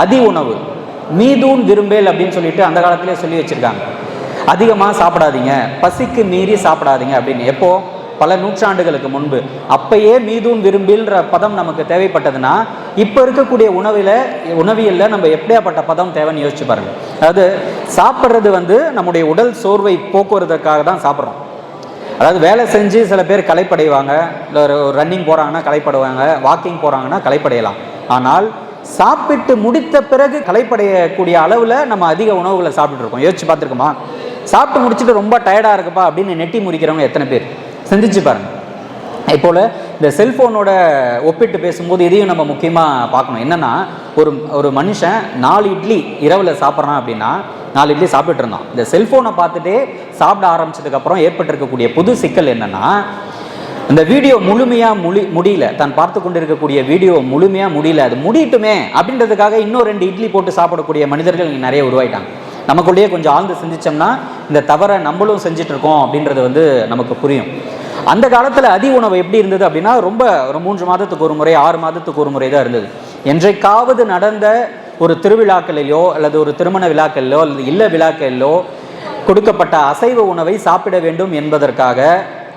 அதி உணவு. மீதூன் விரும்பேல் அப்படின்னு சொல்லிட்டு அந்த காலத்திலே சொல்லி வச்சிருக்காங்க. அதிகமாக சாப்பிடாதீங்க. பசிக்கு மீறி சாப்பிடாதீங்க அப்படின்னு. எப்போ? பல நூற்றாண்டுகளுக்கு முன்பு. அப்பயே மீதூன் விரும்பில்ன்ற பதம் நமக்கு தேவைப்பட்டதுன்னா இப்போ இருக்கக்கூடிய உணவில் உணவியலில் நம்ம எப்படியாப்பட்ட பதம் தேவைன்னு யோசிச்சு பாருங்க. அதாவது சாப்பிட்றது வந்து நம்முடைய உடல் சோர்வை போக்குவரத்துக்காக தான் சாப்பிட்றோம். அதாவது வேலை செஞ்சு சில பேர் களைப்படைவாங்க. இல்லை ஒரு ரன்னிங் போகிறாங்கன்னா களைப்படுவாங்க. வாக்கிங் போகிறாங்கன்னா களைப்படையலாம். ஆனால் சாப்பிட்டு முடித்த பிறகு களைப்படையக்கூடிய அளவில் நம்ம அதிக உணவுகளை சாப்பிட்டு இருக்கோம். யோசிச்சு பார்த்துருக்கோமா? சாப்பிட்டு முடிச்சுட்டு ரொம்ப டயர்டாக இருக்குப்பா அப்படின்னு நெட்டி முறிக்கிறவங்க எத்தனை பேர்? சிந்திச்சு பாருங்கள் இப்போல இந்த செல்ஃபோனோட ஒப்பிட்டு பேசும்போது இதையும் நம்ம முக்கியமாக பார்க்கணும். என்னென்னா ஒரு ஒரு மனுஷன் நாலு இட்லி இரவில் சாப்பிட்றான் அப்படின்னா நாலு இட்லி சாப்பிட்டுட்டு இருந்தான். இந்த செல்ஃபோனை பார்த்துட்டே சாப்பிட ஆரம்பிச்சதுக்கப்புறம் ஏற்பட்டிருக்கக்கூடிய புது சிக்கல் என்னென்னா இந்த வீடியோ முழுமையாக முடி முடியல. தான் பார்த்து கொண்டிருக்கக்கூடிய வீடியோ முழுமையாக முடியல. அது முடியட்டுமே அப்படின்றதுக்காக இன்னும் ரெண்டு இட்லி போட்டு சாப்பிடக்கூடிய மனிதர்கள் இங்கே நிறைய உருவாயிட்டாங்க. நமக்குள்ளேயே கொஞ்சம் ஆழ்ந்து சிந்திச்சோம்னா இந்த தவறை நம்மளும் செஞ்சுட்டு இருக்கோம் அப்படின்றது வந்து நமக்கு புரியும். அந்த காலத்தில் அதி உணவு எப்படி இருந்தது அப்படின்னா ரொம்ப ஒரு மூன்று மாதத்துக்கு ஒரு முறை ஆறு மாதத்துக்கு ஒரு முறை தான் இருந்தது. என்றைக்காவது நடந்த ஒரு திருவிழாக்களிலோ அல்லது ஒரு திருமண விழாக்களிலோ அல்லது இல்ல விழாக்களிலோ கொடுக்கப்பட்ட அசைவ உணவை சாப்பிட வேண்டும் என்பதற்காக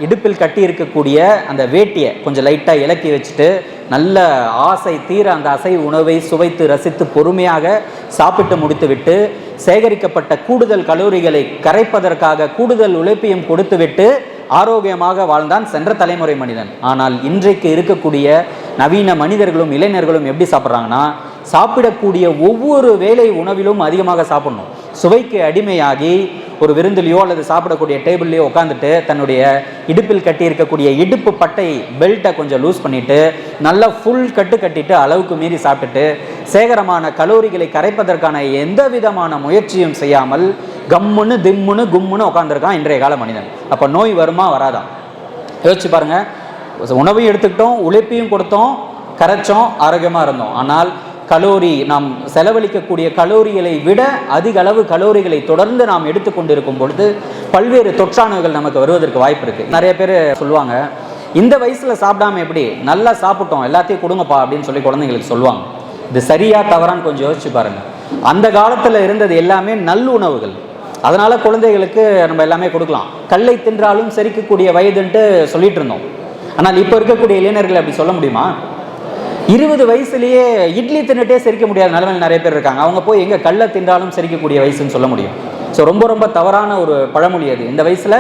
இடுப்பில் கட்டி இருக்கக்கூடிய அந்த வேட்டியை கொஞ்சம் லைட்டாக இலக்கி வச்சுட்டு நல்ல ஆசை தீர அந்த அசை உணவை சுவைத்து ரசித்து பொறுமையாக சாப்பிட்டு முடித்துவிட்டு சேகரிக்கப்பட்ட கூடுதல் கலோரிகளை கரைப்பதற்காக கூடுதல் உழைப்பையும் கொடுத்துவிட்டு ஆரோக்கியமாக வாழ்ந்தான் சென்ற தலைமுறை மனிதன். ஆனால் இன்றைக்கு இருக்கக்கூடிய நவீன மனிதர்களும் இளைஞர்களும் எப்படி சாப்பிட்றாங்கன்னா சாப்பிடக்கூடிய ஒவ்வொரு வேலை உணவிலும் அதிகமாக சாப்பிடணும். சுவைக்கு அடிமையாகி ஒரு விருந்துலையோ அல்லது சாப்பிடக்கூடிய டேபிள்லையோ உட்காந்துட்டு தன்னுடைய இடுப்பில் கட்டி இருக்கக்கூடிய இடுப்பு பட்டை பெல்ட்டை கொஞ்சம் லூஸ் பண்ணிட்டு நல்லா ஃபுல் கட்டு கட்டிட்டு அளவுக்கு மீறி சாப்பிட்டுட்டு சேகரமான கலோரிகளை கரைப்பதற்கான எந்த விதமான முயற்சியும் செய்யாமல் கம்முன்னு திம்முன்னு கும்முன்னு உட்காந்துருக்கான் இன்றைய கால மனிதன். அப்போ நோய் வருமா வராதா? யோசிச்சு பாருங்க. உணவையும் எடுத்துக்கிட்டோம் உழைப்பையும் கொடுத்தோம் கரைச்சோம் ஆரோக்கியமாக இருந்தோம். ஆனால் கலோரி நாம் செலவழிக்கக்கூடிய கலோரிகளை விட அதிக அளவு கலோரிகளை தொடர்ந்து நாம் எடுத்துக்கொண்டிருக்கும் பொழுது பல்வேறு தொற்றானவைகள் நமக்கு வருவதற்கு வாய்ப்பு இருக்குது நிறைய பேர் சொல்லுவாங்க இந்த வயசில் சாப்பிடாம எப்படி? நல்லா சாப்பிட்டோம் எல்லாத்தையும் கொடுங்கப்பா அப்படின்னு சொல்லி குழந்தைங்களுக்கு சொல்லுவாங்க. இது சரியா தவறான்னு கொஞ்சம் யோசிச்சு பாருங்க. அந்த காலத்தில் இருந்தது எல்லாமே நல்லுணவுகள் அதனால குழந்தைகளுக்கு நம்ம எல்லாமே கொடுக்கலாம். கல்லை தின்றாலும் செரிக்கக்கூடிய வயதுன்ட்டு சொல்லிட்டு இருந்தோம். ஆனால் இப்போ இருக்கக்கூடிய இளைஞர்கள் அப்படி சொல்ல முடியுமா? இருபது வயசுலேயே இட்லி தின்னுட்டே செரிக்க முடியாத நிலைமையில் நிறைய பேர் இருக்காங்க. அவங்க போய் எங்கே கல்லை தின்றாலும் செரிக்கக்கூடிய வயசுன்னு சொல்ல முடியும். ஸோ ரொம்ப ரொம்ப தவறான ஒரு பழமொழி அது. இந்த வயசில்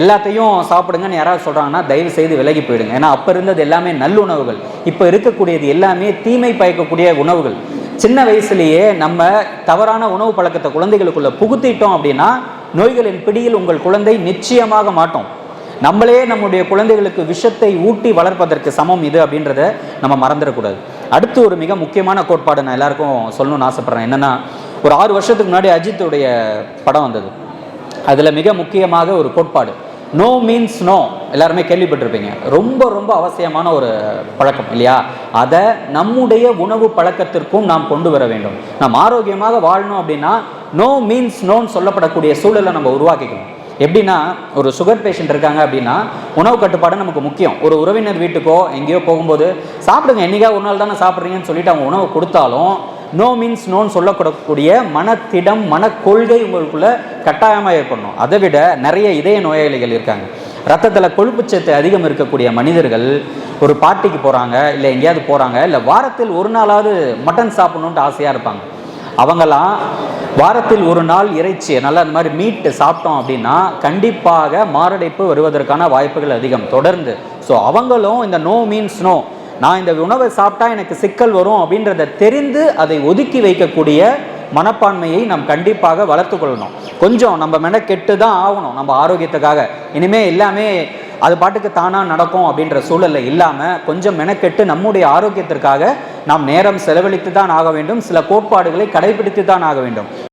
எல்லாத்தையும் சாப்பிடுங்கன்னு யாராவது சொல்கிறாங்கன்னா தயவு செய்து விலகி போயிடுங்க. ஏன்னா அப்போ இருந்தது எல்லாமே நல்லுணவுகள். இப்போ இருக்கக்கூடியது எல்லாமே தீமை பயக்கக்கூடிய உணவுகள். சின்ன வயசுலேயே நம்ம தவறான உணவு பழக்கத்தை குழந்தைகளுக்குள்ளே புகுத்திட்டோம் அப்படின்னா நோய்களின் பிடியில் உங்கள் குழந்தை நிச்சயமாக மாட்டோம். நம்மளே நம்முடைய குழந்தைகளுக்கு விஷத்தை ஊட்டி வளர்ப்பதற்கு சமம் இது அப்படின்றத நம்ம மறந்துடக்கூடாது. அடுத்து ஒரு மிக முக்கியமான கோட்பாடு நான் எல்லாருக்கும் சொல்லணும்னு ஆசைப்பட்றேன். என்னன்னா ஒரு ஆறு வருஷத்துக்கு முன்னாடி அஜித்துடைய படம் வந்தது. அதில் மிக முக்கியமாக ஒரு கோட்பாடு. நோ மீன்ஸ் நோ எல்லாருமே கேள்விப்பட்டிருப்பீங்க. ரொம்ப ரொம்ப அவசியமான ஒரு பழக்கம் இல்லையா? அதை நம்முடைய உணவு பழக்கத்திற்கும் நாம் கொண்டு வர வேண்டும். நாம் ஆரோக்கியமாக வாழணும் அப்படின்னா நோ மீன்ஸ் நோன்னு சொல்லப்படக்கூடிய சூழலை நம்ம உருவாக்கிக்கணும். எப்படின்னா ஒரு சுகர் பேஷண்ட் இருக்காங்க அப்படின்னா உணவு கட்டுப்பாடு நமக்கு முக்கியம். ஒரு உறவினர் வீட்டுக்கோ எங்கேயோ போகும்போது சாப்பிடுங்க என்னைக்கா ஒரு நாள் தானே சாப்பிட்றீங்கன்னு சொல்லிட்டு அவங்க உணவு கொடுத்தாலும் நோ மீன்ஸ் நோன்னு சொல்லக்கூடக்கூடிய மனத்திடம் மனக்கொள்கை உங்களுக்குள்ள கட்டாயமாக ஏற்படணும். அதை விட நிறைய இதய நோயாளிகள் இருக்காங்க. ரத்தத்தில் கொழுப்புச்சத்து அதிகம் இருக்கக்கூடிய மனிதர்கள் ஒரு பார்ட்டிக்கு போகிறாங்க இல்லை எங்கேயாவது போகிறாங்க இல்லை வாரத்தில் ஒரு நாளாவது மட்டன் சாப்பிட்ணுன்ட்டு ஆசையாக இருப்பாங்க. அவங்கெல்லாம் வாரத்தில் ஒரு நாள் இறைச்சி நல்லா இந்த மாதிரி மீட்டு சாப்பிட்டோம் அப்படின்னா கண்டிப்பாக மாரடைப்பு வருவதற்கான வாய்ப்புகள் அதிகம் தொடர்ந்து. ஸோ அவங்களும் இந்த நோ மீன்ஸ் நோ நான் இந்த உணவை சாப்பிட்டா எனக்கு சிக்கல் வரும் அப்படின்றத தெரிந்து அதை ஒதுக்கி வைக்கக்கூடிய மனப்பான்மையை நாம் கண்டிப்பாக வளர்த்து கொள்ளணும். கொஞ்சம் நம்ம மெனக்கெட்டு தான் ஆகணும் நம்ம ஆரோக்கியத்துக்காக. இனிமே எல்லாமே அது பாட்டுக்கு தானாக நடக்கும் அப்படின்ற சூழலில் இல்லாமல் கொஞ்சம் மெனக்கெட்டு நம்முடைய ஆரோக்கியத்திற்காக நாம் நேரம் செலவழித்து தான் ஆக வேண்டும். சில கோட்பாடுகளை கடைபிடித்து தான் ஆக வேண்டும்.